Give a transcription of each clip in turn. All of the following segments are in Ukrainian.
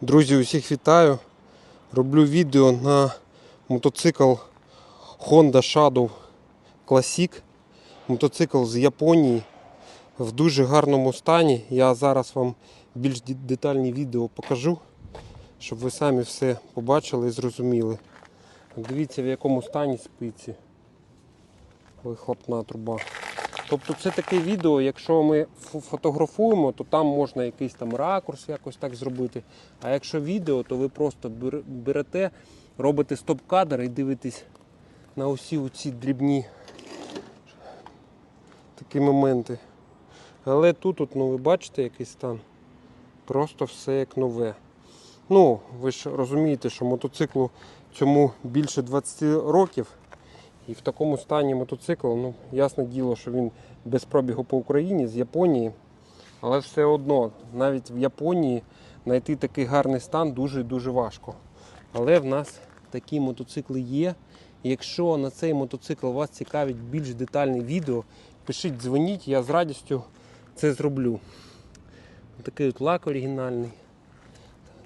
Друзі, усіх вітаю. Роблю відео на мотоцикл Honda Shadow Classic. Мотоцикл з Японії в дуже гарному стані. Я зараз вам більш детальні відео покажу, щоб ви самі все побачили і зрозуміли. Дивіться, в якому стані спиці. Вихлопна труба. Тобто це таке відео, якщо ми фотографуємо, то там можна якийсь там ракурс якось так зробити. А якщо відео, то ви просто берете, робите стоп-кадр і дивитесь на усі ці дрібні такі моменти. Але тут, от, ну, ви бачите, який стан. Просто все як нове. Ну, ви ж розумієте, що мотоциклу цьому більше 20 років. І в такому стані мотоцикл, ну, ясне діло, що він без пробігу по Україні з Японії. Але все одно, навіть в Японії знайти такий гарний стан дуже-дуже важко. Але в нас такі мотоцикли є. Якщо на цей мотоцикл вас цікавить більш детальне відео, пишіть, дзвоніть, я з радістю це зроблю. Такий от лак оригінальний.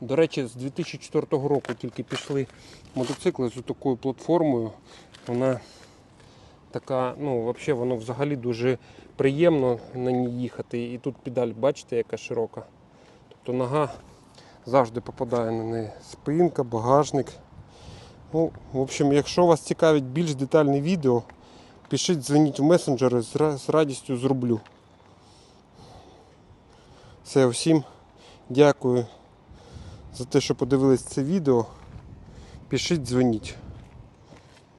До речі, з 2004 року тільки пішли мотоцикли з такою платформою. Вона така, ну, взагалі, воно взагалі дуже приємно на ній їхати. І тут педаль, бачите, яка широка. Тобто нога завжди попадає на неї. Спинка, багажник. Ну, в общем, якщо вас цікавить більш детальне відео, пишіть, дзвоніть в месенджери, з радістю зроблю. Все, всім дякую за те, що подивились це відео. Пишіть, дзвоніть.